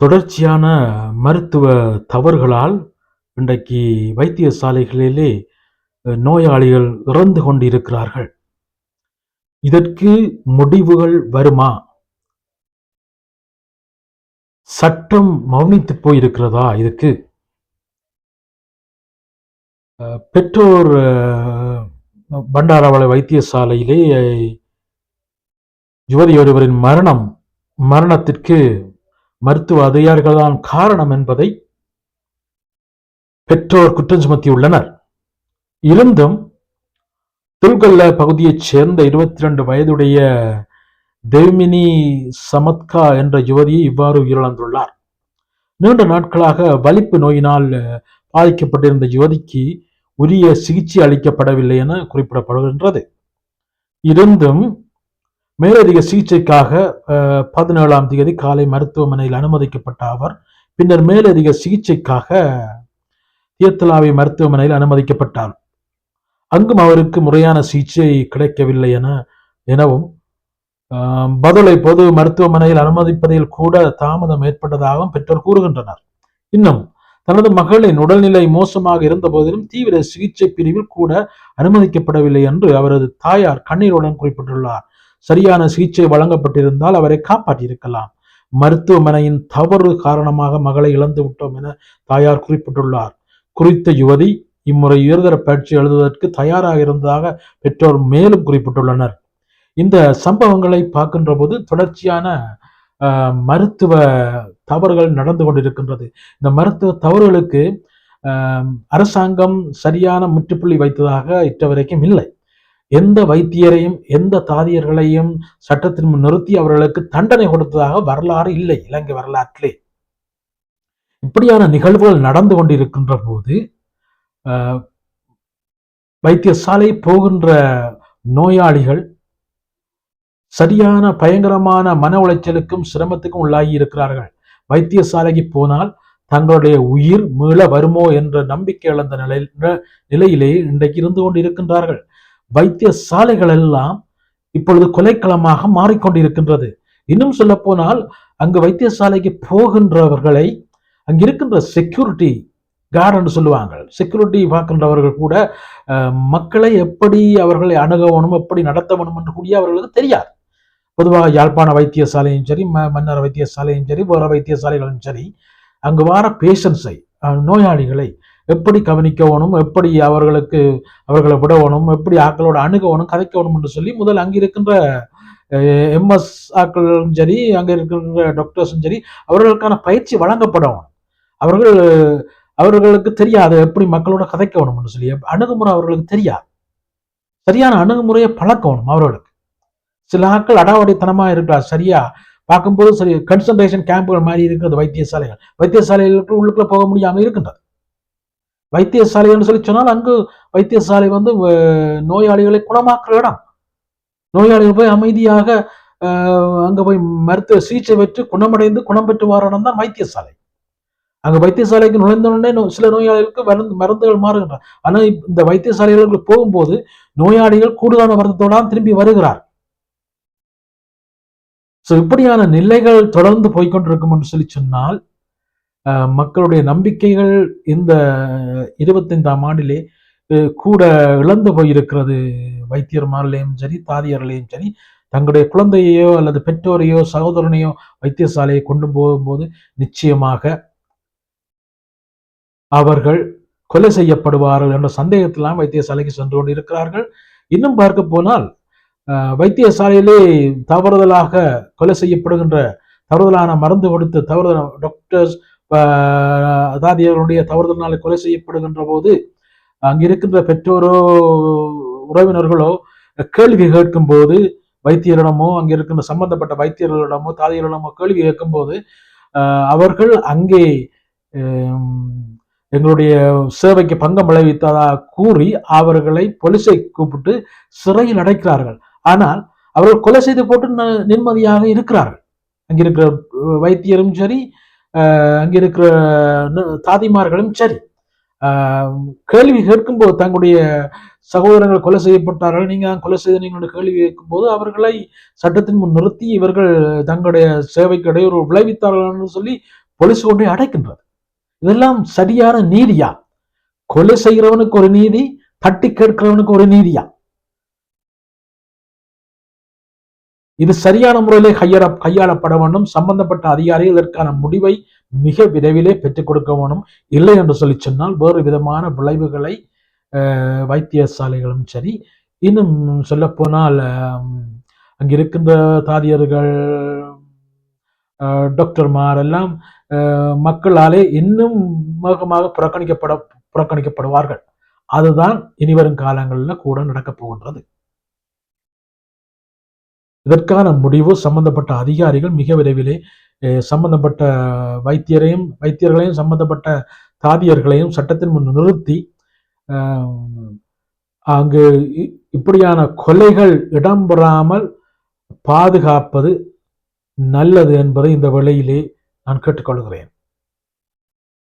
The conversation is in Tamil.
தொடர்ச்சியான மருத்துவ தவறுகளால் இன்றைக்கு வைத்தியசாலைகளிலே நோயாளிகள் இறந்து கொண்டிருக்கிறார்கள். இதற்கு முடிவுகள் வருமா? சட்டம் மௌனித்து போயிருக்கிறதா இதுக்கு? பெற்றோர் பண்டாரவளை வைத்தியசாலையிலே யுவதி ஒருவரின் மரணம் மரணத்திற்கு மருத்துவ அதிகாரிகள்தான் காரணம் என்பதை பெற்றோர் குற்றம் சுமத்தியுள்ளனர். இருந்தும் துல்கல்ல பகுதியைச் சேர்ந்த இருபத்தி ரெண்டு வயதுடைய தேவ்மினி சமத்கா என்ற யுவதியை இவ்வாறு உயிரிழந்துள்ளார். நீண்ட நாட்களாக வலிப்பு நோயினால் பாதிக்கப்பட்டிருந்த யுவதிக்கு உரிய சிகிச்சை அளிக்கப்படவில்லை என குறிப்பிடப்படுகின்றது. இருந்தும் மேலதிக சிகிச்சைக்காக அஹ், பதினேழாம் தேதி காலை மருத்துவமனையில் அனுமதிக்கப்பட்ட அவர் பின்னர் மேலதிக சிகிச்சைக்காக தியத்தலாவி மருத்துவமனையில் அனுமதிக்கப்பட்டார். அங்கும் அவருக்கு முறையான சிகிச்சை கிடைக்கவில்லை என எனவும் ஆம், பதுளை பொது மருத்துவமனையில் அனுமதிப்பதில் கூட தாமதம் ஏற்பட்டதாகவும் பெற்றோர் கூறுகின்றனர். இன்னும் தனது மகளின் உடல்நிலை மோசமாக இருந்த போதிலும் தீவிர சிகிச்சை பிரிவில் கூட அனுமதிக்கப்படவில்லை என்று அவரது தாயார் கண்ணீருடன் குறிப்பிட்டுள்ளார். சரியான சிகிச்சை வழங்கப்பட்டிருந்தால் அவரை காப்பாற்றியிருக்கலாம். மருத்துவமனையின் தவறு காரணமாக மகளை இழந்து விட்டோம் என தாயார் குறிப்பிட்டுள்ளார். குறித்த யுவதி இம்முறை உயர்தர பயிற்சி எழுதுவதற்கு தயாராக இருந்ததாக பெற்றோர் மேலும் குறிப்பிட்டுள்ளனர். இந்த சம்பவங்களை பார்க்கின்ற போது தொடர்ச்சியான ஆஹ், மருத்துவ தவறுகள் நடந்து கொண்டிருக்கின்றது. இந்த மருத்துவ தவறுகளுக்கு ஆஹ், அரசாங்கம் சரியான முற்றுப்புள்ளி வைத்ததாக இட்டவரைக்கும் இல்லை. எந்த வைத்தியரையும் எந்த தாதியர்களையும் சட்டத்தின் முன் நிறுத்தி அவர்களுக்கு தண்டனை கொடுத்ததாக வரலாறு இல்லை இலங்கை வரலாற்றிலே. இப்படியான நிகழ்வுகள் நடந்து கொண்டிருக்கின்ற போது ஆஹ், வைத்தியசாலை போகின்ற நோயாளிகள் சரியான பயங்கரமான மன உளைச்சலுக்கும் சிரமத்துக்கும் உள்ளாகி இருக்கிறார்கள். வைத்தியசாலைக்கு போனால் தங்களுடைய உயிர் மீள வருமோ என்ற நம்பிக்கை இழந்த நிலையில் நிலையிலே இன்றைக்கு இருந்து கொண்டு இருக்கின்றார்கள் வைத்தியசாலைகள் எல்லாம் இப்பொழுது கொலைக்களமாக மாறிக்கொண்டிருக்கின்றது. இன்னும் சொல்ல போனால் அங்கு வைத்தியசாலைக்கு போகின்றவர்களை அங்கு இருக்கின்ற செக்யூரிட்டி கார்டு சொல்லுவாங்க செக்யூரிட்டி பார்க்கின்றவர்கள் கூட மக்களை எப்படி அவர்களை அணுகவணும் எப்படி நடத்த வேணும் என்று கூடிய அவர்களுக்கு தெரியாது. பொதுவாக யாழ்ப்பாண வைத்தியசாலையும் சரி ம மன்னர் வைத்தியசாலையும் சரி வேற வைத்தியசாலைகளும் சரி அங்கு வார பேஷன்ஸை நோயாளிகளை எப்படி கவனிக்கணும் எப்படி அவர்களுக்கு அவர்களை விடவணும் எப்படி ஆக்களோட அணுகவணும் கதைக்கணும் என்று சொல்லி முதல் அங்கே இருக்கின்ற எம்எஸ் ஆக்களும் சரி அங்கே இருக்கின்ற டாக்டர்ஸும் சரி அவர்களுக்கான பயிற்சி வழங்கப்படணும். அவர்கள் அவர்களுக்கு தெரியாது எப்படி மக்களோட கதைக்கணும் என்று சொல்லி அணுகுமுறை அவர்களுக்கு தெரியாது. சரியான அணுகுமுறையை பழக்கணும் அவர்களுக்கு. சில ஆட்கள் அடாவடித்தனமாக இருக்கிறார் சரியா? பார்க்கும்போது சரி கன்சன்ட்ரேஷன் கேம்புகள் மாதிரி இருக்கிறது வைத்தியசாலைகள். வைத்தியசாலைகளுக்கு உள்ளுக்குள்ள போக முடியாமல் இருக்கின்றது. வைத்தியசாலை என்று சொல்லி சொன்னால் அங்கு வைத்தியசாலை வந்து நோயாளிகளை குணமாக்குற இடம். நோயாளிகள் போய் அமைதியாக அஹ், அங்க போய் மருத்துவ சிகிச்சை பெற்று குணமடைந்து குணம் பெற்று வர இடம் தான் வைத்தியசாலை. அங்க வைத்தியசாலைக்கு நுழைந்தவுடனே நோ- சில நோயாளிகளுக்கு மருந்து மருந்துகள் மாறுகின்றன. ஆனா இந்த வைத்தியசாலைகளுக்கு போகும்போது நோயாளிகள் கூடுதலான மருந்தத்தோடான் திரும்பி வருகிறார் ஸோ இப்படியான நிலைகள் தொடர்ந்து போய்க்கொண்டிருக்கும் என்று சொல்லி சொன்னால் மக்களுடைய நம்பிக்கைகள் இந்த இருபத்தைந்தாம் ஆண்டிலே கூட இழந்து போயிருக்கிறது. வைத்தியர்மாரிலையும் சரி தாதியர்களையும் சரி தங்களுடைய குழந்தையையோ அல்லது பெற்றோரையோ சகோதரனையோ வைத்தியசாலையை கொண்டு போகும்போது நிச்சயமாக அவர்கள் கொலை செய்யப்படுவார்கள் என்ற சந்தேகத்திலாம் வைத்தியசாலைக்கு சென்று கொண்டு இருக்கிறார்கள் இன்னும் பார்க்க போனால் அஹ், வைத்தியசாலையிலே தவறுதலாக கொலை செய்யப்படுகின்ற தவறுதலான மருந்து கொடுத்து தவறுதல் டாக்டர்ஸ் தாதியர்களுடைய தவறுதலினாலே கொலை செய்யப்படுகின்ற போது அங்கிருக்கின்ற பெற்றோரோ உறவினர்களோ கேள்வி கேட்கும் போது வைத்தியரிடமோ அங்கே இருக்கின்ற சம்பந்தப்பட்ட வைத்தியர்களிடமோ தாதியர்களிடமோ கேள்வி கேட்கும் போது அவர்கள் அங்கே எங்களுடைய சேவைக்கு பங்கம் விளைவித்ததா கூறி அவர்களை போலீஸை கூப்பிட்டு சிறையில் அடைக்கிறார்கள். ஆனால் அவர்கள் கொலை செய்து போட்டு ந- நிம்மதியாக இருக்கிறார்கள். அங்கிருக்கிற வைத்தியரும் சரி அங்கே இருக்கிற தாதிமார்களும் சரி. கேள்வி கேட்கும்போது தங்களுடைய சகோதரர்கள் கொலை செய்யப்பட்டார்கள் நீங்கள் கொலை செய்த நீங்களுடைய கேள்வி கேட்கும்போது அவர்களை சட்டத்தின் முன் நிறுத்தி இவர்கள் தங்களுடைய சேவைக்கு இடையூறு விளைவித்தார்கள் என்று சொல்லி போலீஸ் கொண்டே அடைக்கின்றது. இதெல்லாம் சரியான நீதியா? கொலை செய்கிறவனுக்கு ஒரு நீதி தட்டி கேட்கிறவனுக்கு ஒரு நீதியா? இது சரியான முறையிலே கையாள கையாளப்பட வேண்டும். சம்பந்தப்பட்ட அதிகாரிகள் இதற்கான முடிவை மிக விரைவிலே பெற்றுக் கொடுக்க வேண்டும். இல்லை என்று சொல்லி சொன்னால் வேறு விதமான விளைவுகளை வைத்தியசாலைகளும் சரி இன்னும் சொல்லப்போனால் அங்கே இருக்கின்ற தாதியர்கள் டாக்டர்மார் எல்லாம் மக்களாலே இன்னும் வேகமாக புறக்கணிக்கப்பட புறக்கணிக்கப்படுவார்கள். அதுதான் இனிவரும் காலங்களில் கூட நடக்கப் போகின்றது. இதற்கான முடிவு சம்பந்தப்பட்ட அதிகாரிகள் மிக விரைவிலே சம்பந்தப்பட்ட வைத்தியரையும் வைத்தியர்களையும் சம்பந்தப்பட்ட தாதியர்களையும் சட்டத்தின் முன் நிறுத்தி அங்கு இப்படியான கொலைகள் இடம்பெறாமல் பாதுகாப்பது நல்லது என்பதை இந்த வேளையிலே நான் கேட்டுக்கொள்கிறேன்.